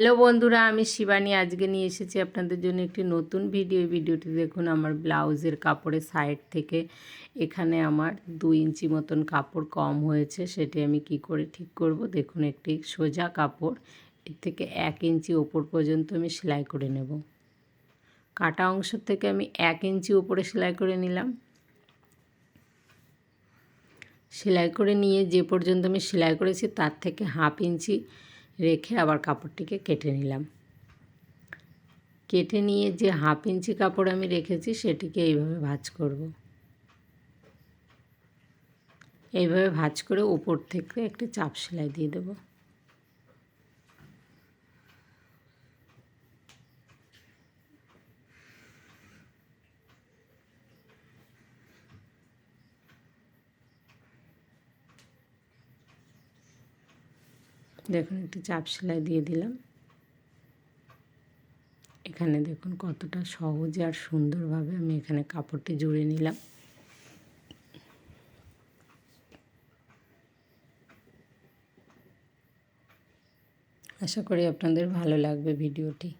Hello বন্ধুরা, আমি শিবানী। আজকে নিয়ে এসেছি আপনাদের জন্য একটি নতুন ভিডিও ভিডিওটি দেখুন, আমার ব্লাউজের কাপড়ের সাইড থেকে। এখানে আমার দুই ইঞ্চি মতন কাপড় কম হয়েছে, সেটি আমি কি করে ঠিক করব? দেখুন, একটি সোজা কাপড়। এর থেকে এক ইঞ্চি ওপর পর্যন্ত আমি সেলাই করে নেব। কাটা অংশ থেকে আমি এক ইঞ্চি ওপরে সেলাই করে নিলাম। সেলাই করে নিয়ে যে পর্যন্ত আমি সেলাই করেছি, তার থেকে হাফ ইঞ্চি রেখে আবার কাপড়টিকে কেটে নিলাম। কেটে নিয়ে যে হাফ ইঞ্চি কাপড় আমি রেখেছি সেটিকে এইভাবে ভাজ করব। এইভাবে ভাজ করে উপর থেকে একটি চাপ সেলাই দিয়ে দেবো। দেখুন, একটু চাপ সেলাই দিয়ে দিলাম। এখানে দেখুন, কতটা সহজে আর সুন্দরভাবে আমি এখানে কাপড়টি জুড়ে নিলাম। আশা করি আপনাদের ভালো লাগবে ভিডিওটি।